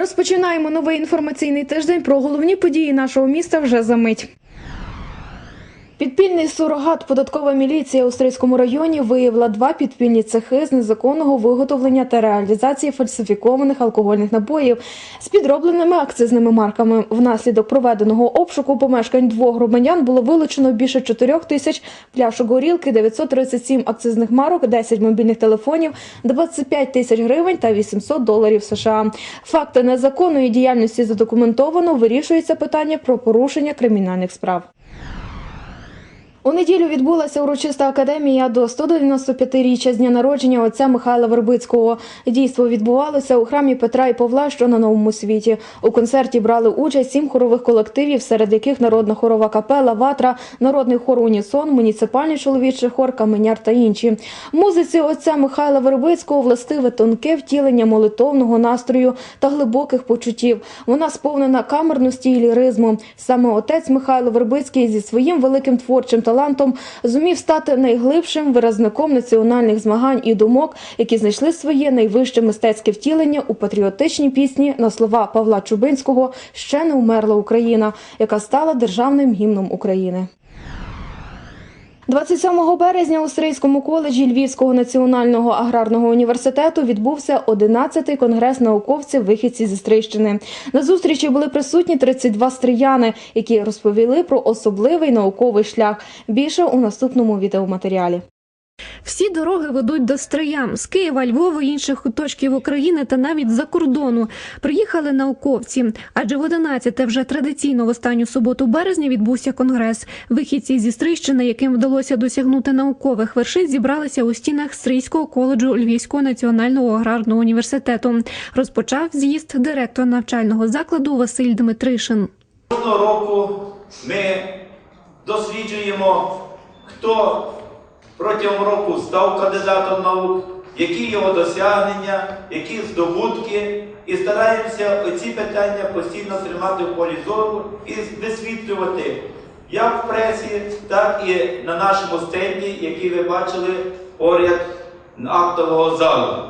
Розпочинаємо новий інформаційний тиждень про головні події нашого міста вже за мить. Підпільний сурогат податкова міліція у Стрийському районі виявила два підпільні цехи з незаконного виготовлення та реалізації фальсифікованих алкогольних напоїв з підробленими акцизними марками. Внаслідок проведеного обшуку помешкань двох громадян було вилучено більше 4 тисяч пляшок горілки, 937 акцизних марок, 10 мобільних телефонів, 25 тисяч гривень та 800 доларів США. Факти незаконної діяльності задокументовано. Вирішується питання про порушення кримінальних справ. У неділю відбулася урочиста академія до 195-річчя з дня народження отця Михайла Вербицького. Дійство відбувалося у храмі Петра і Павла, що на новому світі. У концерті брали участь сім хорових колективів, серед яких народна хорова капела, ватра, народний хор Унісон, муніципальний чоловічий хор, каменяр та інші. Музиці отця Михайла Вербицького властиве тонке втілення молитовного настрою та глибоких почуттів. Вона сповнена камерності і ліризму. Саме отець Михайло Вербицький зі своїм великим творчим талантом зумів стати найглибшим виразником національних змагань і думок, які знайшли своє найвище мистецьке втілення у патріотичній пісні на слова Павла Чубинського Ще не вмерла Україна, яка стала державним гімном України. 27 березня у Стрийському коледжі Львівського національного аграрного університету відбувся 11-й конгрес науковців вихідці зі Стрийщини. На зустрічі були присутні 32 стрияни, які розповіли про особливий науковий шлях. Більше у наступному відеоматеріалі. Всі дороги ведуть до Стрия з Києва, Львова, інших куточків України та навіть за кордону. Приїхали науковці, адже в 11 вже традиційно в останню суботу березня відбувся конгрес. Вихідці зі Стрийщини, яким вдалося досягнути наукових вершин, зібралися у стінах Стрийського коледжу Львівського національного аграрного університету. Розпочав з'їзд директор навчального закладу Василь Дмитришин. Кожного року ми досліджуємо, хто протягом року став кандидатом наук, які його досягнення, які здобутки, і стараємося оці питання постійно тримати в полі зору і висвітлювати як в пресі, так і на нашому стенді, який ви бачили поряд актового залу.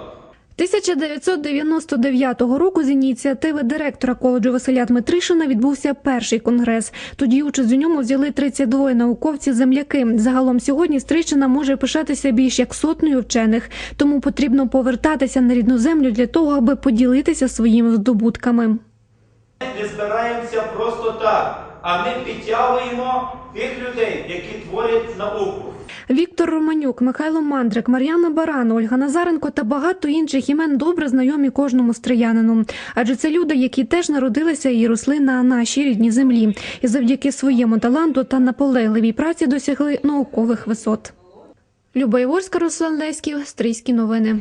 1999 року з ініціативи директора коледжу Василя Дмитришина відбувся перший конгрес. Тоді участь у ньому взяли 32 науковці-земляки. Загалом сьогодні Стрийщина може пишатися більш як сотнею вчених, тому потрібно повертатися на рідну землю для того, аби поділитися своїми здобутками. Ми не збираємося просто так, а ми підтягуємо тих людей, які творять науку. Віктор Романюк, Михайло Мандрик, Мар'яна Баран, Ольга Назаренко та багато інших імен добре знайомі кожному стриянину. Адже це люди, які теж народилися і росли на нашій рідній землі, і завдяки своєму таланту та наполегливій праці досягли наукових висот. Люба Іворська, Руслан Леськів, Стрийські новини.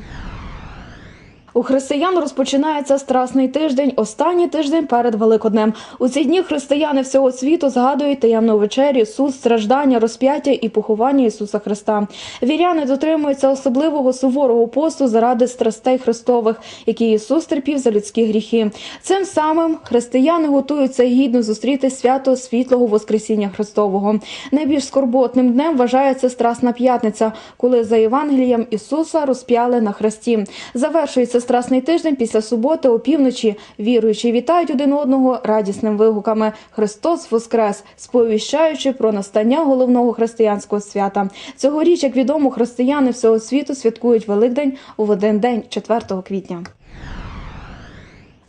У християн розпочинається страсний тиждень, останній тиждень перед Великоднем. У ці дні християни всього світу згадують таємну вечерю, суд, страждання, розп'яття і поховання Ісуса Христа. Віряни дотримуються особливого суворого посту заради страстей Христових, які Ісус терпів за людські гріхи. Цим самим християни готуються гідно зустріти свято світлого Воскресіння Христового. Найбільш скорботним днем вважається Страсна п'ятниця, коли за Євангелієм Ісуса розп'яли на хресті. Завершується страсний тиждень після суботи опівночі. Віруючі вітають один одного радісним вигуками Христос Воскрес, сповіщаючи про настання головного християнського свята. Цьогоріч, як відомо, християни всього світу святкують Великдень у один день, 4 квітня.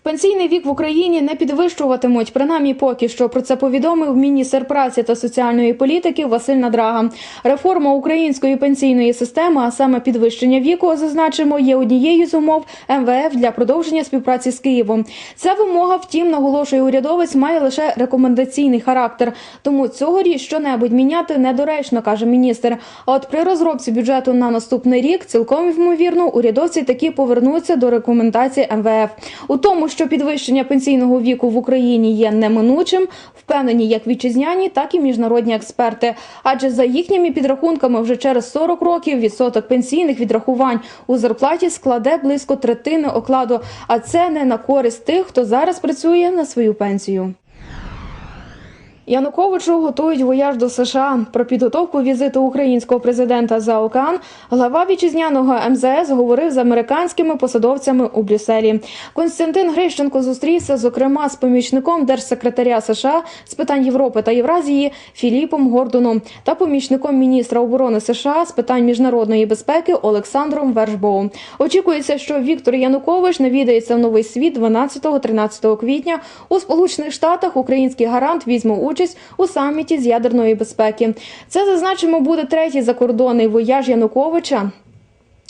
Пенсійний вік в Україні не підвищуватимуть. Принаймні, поки що про це повідомив міністр праці та соціальної політики Василь Надрага. Реформа української пенсійної системи, а саме підвищення віку, зазначимо, є однією з умов МВФ для продовження співпраці з Києвом. Ця вимога, втім, наголошує урядовець, має лише рекомендаційний характер. Тому цьогоріч щонебудь міняти недоречно, каже міністр. А от при розробці бюджету на наступний рік цілком ймовірно урядовці таки повернуться до рекомендацій МВФ. У тому, що підвищення пенсійного віку в Україні є неминучим, впевнені як вітчизняні, так і міжнародні експерти. Адже за їхніми підрахунками, вже через 40 років відсоток пенсійних відрахувань у зарплаті складе близько третини окладу. А це не на користь тих, хто зараз працює на свою пенсію. Януковичу готують вояж до США. Про підготовку візиту українського президента за океан глава вітчизняного МЗС говорив з американськими посадовцями у Брюсселі. Константин Грищенко зустрівся зокрема з помічником держсекретаря США з питань Європи та Євразії Філіпом Гордоном та помічником міністра оборони США з питань міжнародної безпеки Олександром Вершбоу. Очікується, що Віктор Янукович навідається в новий світ 12-13 квітня у Сполучених Штатах. Український гарант візьме участь у саміті з ядерної безпеки. Це зазначимо буде третій закордонний вояж Януковича.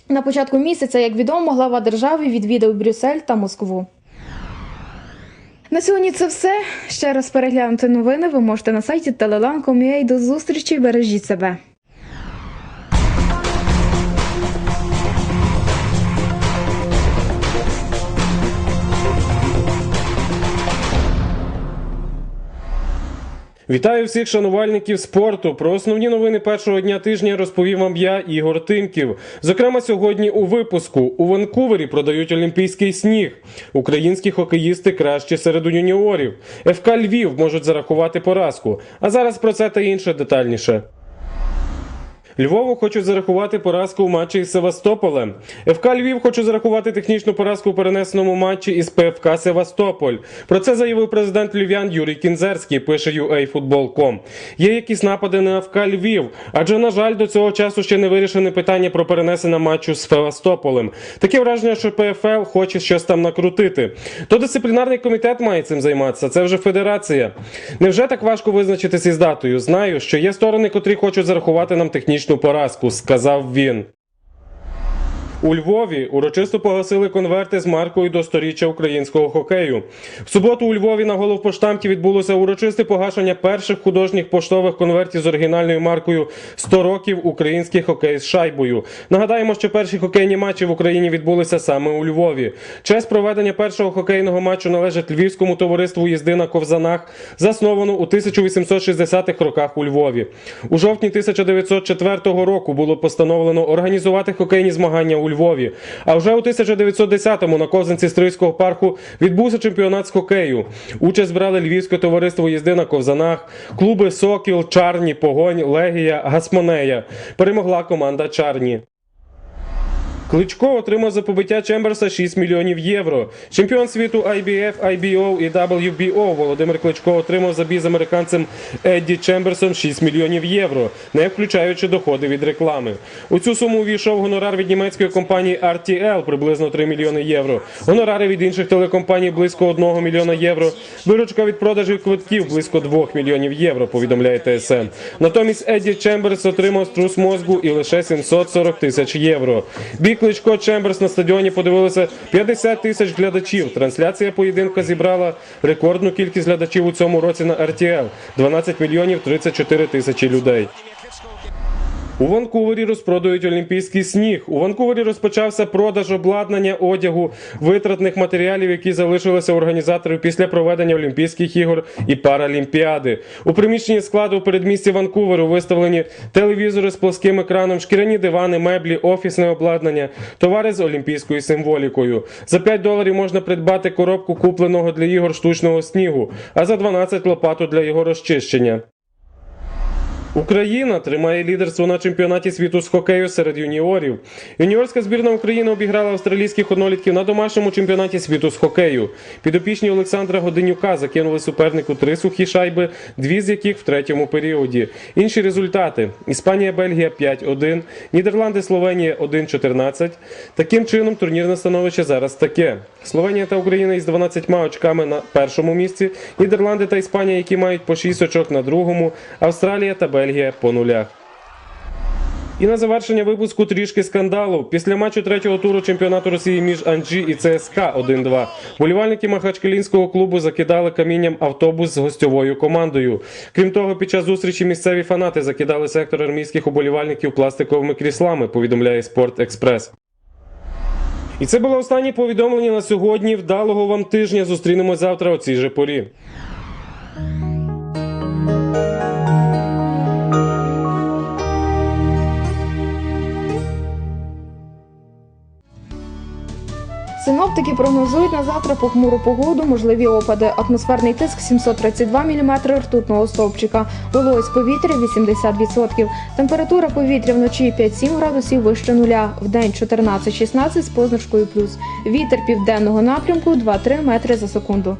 На початку місяця, як відомо, глава держави відвідав Брюссель та Москву. На сьогодні це все. Ще раз переглянути новини ви можете на сайті telelan.com.ua. До зустрічі, бережіть себе. Вітаю всіх шанувальників спорту. Про основні новини першого дня тижня розповім вам я, Ігор Тимків. Зокрема, сьогодні у випуску у Ванкувері продають олімпійський сніг. Українські хокеїсти кращі серед юніорів. ФК Львів можуть зарахувати поразку. А зараз про це та інше детальніше. Львову хочуть зарахувати поразку у матчі із Севастополем. ФК Львів хоче зарахувати технічну поразку у перенесеному матчі із ПФК Севастополь. Про це заявив президент львів'ян Юрій Кінзерський, пише UAFootball.com. Є якісь напади на ФК Львів, адже, на жаль, до цього часу ще не вирішене питання про перенесення матчу з Севастополем. Таке враження, що ПФЛ хоче щось там накрутити. То дисциплінарний комітет має цим займатися. Це вже федерація. Невже так важко визначитися із датою? Знаю, що є сторони, котрі хочуть зарахувати нам технічну поразку, сказав він. У Львові урочисто погасили конверти з маркою до сторіччя українського хокею. В суботу у Львові на головпоштамті відбулося урочисте погашення перших художніх поштових конвертів з оригінальною маркою «100 років український хокей з шайбою. Нагадаємо, що перші хокейні матчі в Україні відбулися саме у Львові. Честь проведення першого хокейного матчу належить Львівському товариству їзди на ковзанах, засновано у 1860-х роках у Львові. У жовтні 1904 року було постановлено організувати хокейні змагання у Львові. А вже у 1910-му на ковзанці Стрийського парку відбувся чемпіонат з хокею. Участь брали Львівське товариство їзди на ковзанах, клуби Сокіл, Чарні, Погонь, Легія, Гасмонея. Перемогла команда Чарні. Кличко отримав за побиття Чемберса 6 мільйонів євро. Чемпіон світу IBF, IBO і WBO Володимир Кличко отримав за бій з американцем Едді Чемберсом 6 мільйонів євро, не включаючи доходи від реклами. У цю суму увійшов гонорар від німецької компанії RTL приблизно 3 мільйони євро. Гонорари від інших телекомпаній близько 1 мільйона євро. Виручка від продажів квитків близько 2 мільйонів євро. Повідомляє ТСН. Натомість Едді Чемберс отримав струс мозку і лише 740 тисяч євро. Бій Кличко Чемберс на стадіоні подивилися 50 тисяч глядачів. Трансляція поєдинка зібрала рекордну кількість глядачів у цьому році на RTL – 12 мільйонів 34 тисячі людей. У Ванкувері розпродають олімпійський сніг. У Ванкувері розпочався продаж обладнання, одягу, витратних матеріалів, які залишилися організаторів після проведення Олімпійських ігор і Паралімпіади. У приміщенні складу у передмісті Ванкуверу виставлені телевізори з плоским екраном, шкіряні дивани, меблі, офісне обладнання, товари з олімпійською символікою. За 5 доларів можна придбати коробку купленого для ігор штучного снігу, а за 12 лопату для його розчищення. Україна тримає лідерство на чемпіонаті світу з хокею серед юніорів. Юніорська збірна України обіграла австралійських однолітків на домашньому чемпіонаті світу з хокею. Підопічні Олександра Годенюка закинули супернику три сухі шайби, дві з яких в третьому періоді. Інші результати: Іспанія, Бельгія 5-1, Нідерланди, Словенія 1-14. Таким чином, турнірне становище зараз таке: Словенія та Україна із 12 очками на першому місці, Нідерланди та Іспанія, які мають по 6 очок на другому, Австралія та Бельгія по нулях. І на завершення випуску трішки скандалу. Після матчу третього туру чемпіонату Росії між Анджі і ЦСКА 1-2 болівальники Махачкалінського клубу закидали камінням автобус з гостьовою командою. Крім того, під час зустрічі місцеві фанати закидали сектор армійських уболівальників пластиковими кріслами, повідомляє Спорт Експрес. І це було останнє повідомлення на сьогодні. Вдалого вам тижня. Зустрінемось завтра о цій же порі. Синоптики прогнозують на завтра похмуру погоду, можливі опади. Атмосферний тиск 732 мм ртутного стовпчика. Вологість повітря 80%. Температура повітря вночі 5-7 градусів вище нуля. В день 14-16 з позначкою плюс. Вітер південного напрямку 2-3 метри за секунду.